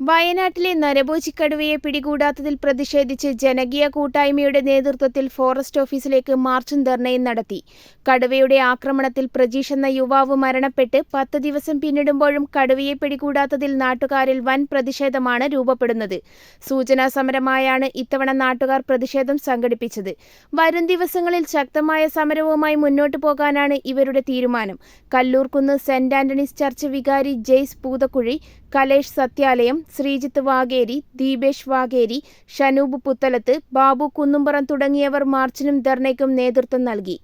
വയനാട്ടിലെ നരഭോജിക്കടുവയെ പിടികൂടാത്തതിൽ പ്രതിഷേധിച്ച് ജനകീയ കൂട്ടായ്മയുടെ നേതൃത്വത്തിൽ ഫോറസ്റ്റ് ഓഫീസിലേക്ക് മാർച്ചും ധർണയും നടത്തി. കടുവയുടെ ആക്രമണത്തിൽ പ്രജീഷ് എന്ന യുവാവ് മരണപ്പെട്ട് പത്ത് ദിവസം പിന്നിടുമ്പോഴും കടുവയെ പിടികൂടാത്തതിൽ നാട്ടുകാരിൽ വൻ പ്രതിഷേധമാണ് രൂപപ്പെടുന്നത്. സൂചനാ സമരമായാണ് ഇത്തവണ നാട്ടുകാർ പ്രതിഷേധം സംഘടിപ്പിച്ചത്. വരും ദിവസങ്ങളിൽ ശക്തമായ സമരവുമായി മുന്നോട്ടു പോകാനാണ് ഇവരുടെ തീരുമാനം. കല്ലൂർക്കുന്ന് സെന്റ് ആന്റണീസ് ചർച്ച് വികാരി ജെയ്സ് പൂതക്കുഴി കലേഷ് സത്യാലയം ശ്രീജിത്ത് വാഗേരി ദീപേഷ് വാഗേരി ഷനൂബ് പുത്തലത്ത് ബാബു കുന്നുംപുറം തുടങ്ങിയവർ മാർച്ചിനും ധർണയ്ക്കും നേതൃത്വം നൽകി.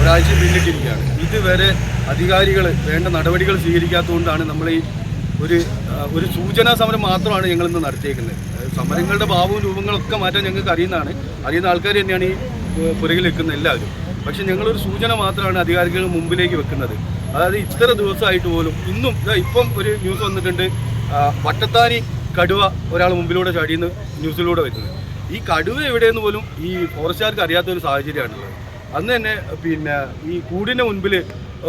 ഒരാഴ്ച പിന്നിട്ടിരിക്കുകയാണ്. ഇതുവരെ അധികാരികൾ വേണ്ട നടപടികൾ സ്വീകരിക്കാത്തതുകൊണ്ടാണ് നമ്മൾ ഈ ഒരു ഒരു സൂചനാ സമരം മാത്രമാണ് ഞങ്ങൾ ഇന്ന് നടത്തിയേക്കുന്നത് സമരങ്ങളുടെ ഭാവവും രൂപങ്ങളൊക്കെ മാറ്റാൻ ഞങ്ങൾക്ക് അറിയുന്നതാണ്. അറിയുന്ന ആൾക്കാർ തന്നെയാണ് ഈ പുറകിൽ നിൽക്കുന്ന എല്ലാവരും. പക്ഷെ ഞങ്ങളൊരു സൂചന മാത്രമാണ് അധികാരികൾ മുമ്പിലേക്ക് വെക്കുന്നത്. അതായത് ഇത്ര ദിവസമായിട്ട് പോലും ഇന്നും ഇപ്പം ഒരു ന്യൂസ് വന്നിട്ടുണ്ട്. പട്ടത്താനി കടുവ ഒരാൾ മുമ്പിലൂടെ ചാടിയെന്ന് ന്യൂസിലൂടെ വരുന്നത്. ഈ കടുവ എവിടെയെന്ന് പോലും ഈ ഫോറസ്റ്റുകാർക്ക് അറിയാത്ത ഒരു സാഹചര്യമാണുള്ളത്. അന്ന് തന്നെ പിന്നെ ഈ കൂടിന്റെ മുൻപിൽ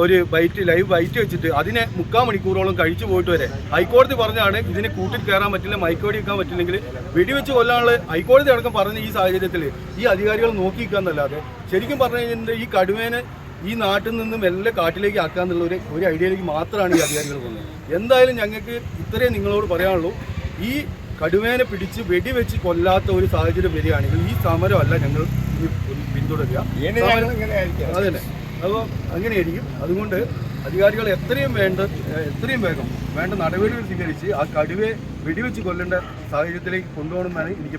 ഒരു ബൈറ്റ് ലൈവ് ബൈറ്റ് വെച്ചിട്ട് അതിനെ മുക്കാൽ മണിക്കൂറോളം കഴിച്ചു പോയിട്ട് വരെ ഹൈക്കോടതി പറഞ്ഞാണ് ഇതിനെ കൂട്ടിൽ കയറാൻ പറ്റില്ല മൈക്കോടി വെക്കാൻ പറ്റില്ലെങ്കിൽ വെടിവെച്ച് കൊല്ലാനുള്ള ഹൈക്കോടതി അടക്കം പറഞ്ഞ ഈ സാഹചര്യത്തിൽ ഈ അധികാരികൾ നോക്കിയിരിക്കാന്നല്ലാതെ ശരിക്കും പറഞ്ഞു കഴിഞ്ഞിട്ടുണ്ടെങ്കിൽ ഈ കടുവേനെ ഈ നാട്ടിൽ നിന്നും എല്ലാ കാട്ടിലേക്ക് ആക്കാന്നുള്ള ഒരു ഒരു ഐഡിയയിലേക്ക് മാത്രമാണ് ഈ അധികാരികൾ പോകുന്നത്. എന്തായാലും ഞങ്ങൾക്ക് ഇത്രയും നിങ്ങളോട് പറയാനുള്ളൂ. ഈ കടുവേനെ പിടിച്ച് വെടിവെച്ച് കൊല്ലാത്ത ഒരു സാഹചര്യം വരികയാണെങ്കിൽ ഈ സമരമല്ല ഞങ്ങൾ പിന്തുടരുക. അതന്നെ. അപ്പോൾ അങ്ങനെയായിരിക്കും. അതുകൊണ്ട് അധികാരികൾ എത്രയും വേണ്ട എത്രയും വേഗം വേണ്ട നടപടികൾ സ്വീകരിച്ച് ആ കടുവയെ വെടിവെച്ച് കൊല്ലേണ്ട സാഹചര്യത്തിലേക്ക് കൊണ്ടുപോകണമെന്നാണ് എനിക്ക്